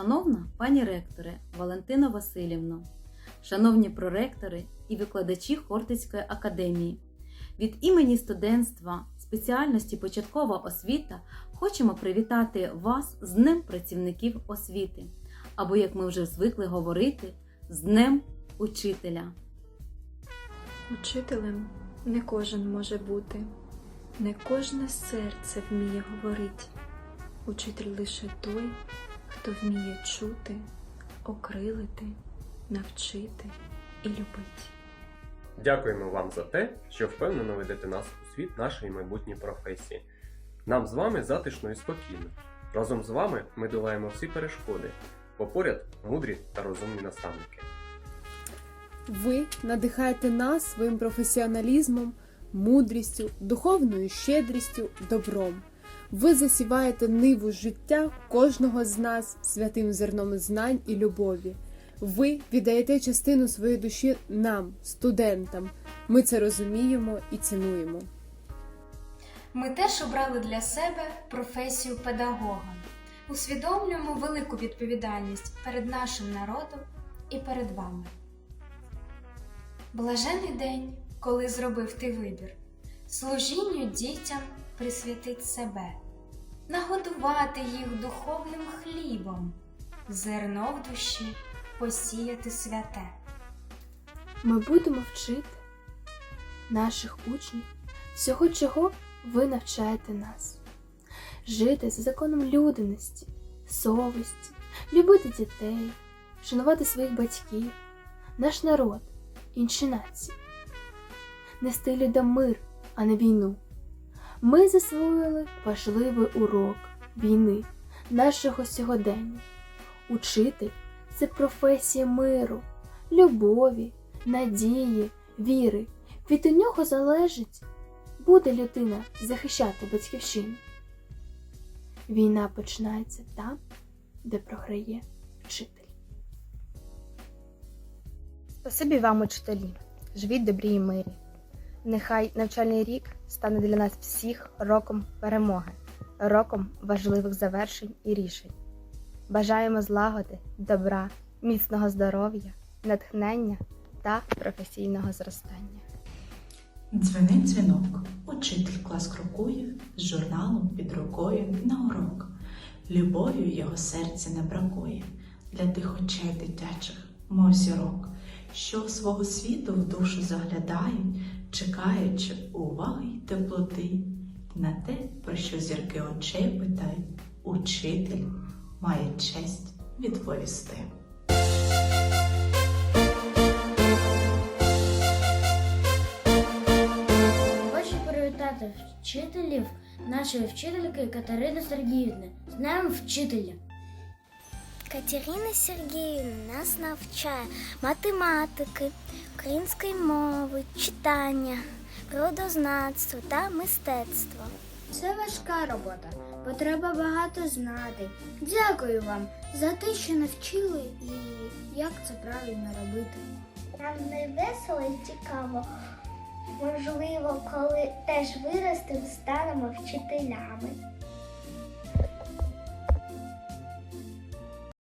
Шановна пані ректоре Валентина Васильівна, шановні проректори і викладачі Хортицької академії, від імені студентства спеціальності початкова освіта хочемо привітати вас з Днем працівників освіти, або, як ми вже звикли говорити, з Днем Учителя. Учителем не кожен може бути, не кожне серце вміє говорить. Учитель лише той, хто вміє чути, окрилити, навчити і любити. Дякуємо вам за те, що впевнено ведете нас у світ нашої майбутньої професії. Нам з вами затишно і спокійно. Разом з вами ми долаємо всі перешкоди, бо поряд мудрі та розумні наставники. Ви надихаєте нас своїм професіоналізмом, мудрістю, духовною щедрістю, добром. Ви засіваєте ниву життя кожного з нас святим зерном знань і любові. Ви віддаєте частину своєї душі нам, студентам. Ми це розуміємо і цінуємо. Ми теж обрали для себе професію педагога. Усвідомлюємо велику відповідальність перед нашим народом і перед вами. Блажений день, коли зробив ти вибір, служінню дітям присвятить себе, нагодувати їх духовним хлібом, зерно в душі посіяти святе. Ми будемо вчити наших учнів всього, чого ви навчаєте нас, жити за законом людяності, совісті, любити дітей, шанувати своїх батьків, наш народ, інші нації, нести людям мир, а не війну. Ми засвоїли важливий урок війни, нашого сьогодення. Учитель це професія миру, любові, надії, віри. Від нього залежить, буде людина захищати батьківщину. Війна починається там, де програє вчитель. Спасибі вам, учителі. Живіть добрі і мирі. Нехай навчальний рік стане для нас всіх роком перемоги, роком важливих завершень і рішень. Бажаємо злагоди, добра, міцного здоров'я, натхнення та професійного зростання. Дзвенить дзвінок, учитель клас крокує, з журналом під рукою на урок. Любов'ю його серця не бракує для тих очей дитячих, мов зірок, що свого світу в душу заглядають, чекаючи уваги й теплоти, на те, про що зірки очей питають, учитель має честь відповісти. Хочу привітати вчителів нашої вчительки Катерини Сергіївни. З Днем вчителя! Катерина Сергіївна нас навчає математики, української мови, читання, природознавства та мистецтва. Це важка робота, бо треба багато знати. Дякую вам за те, що навчили і як це правильно робити. Нам не весело і цікаво. Можливо, коли теж виростемо, станемо вчителями.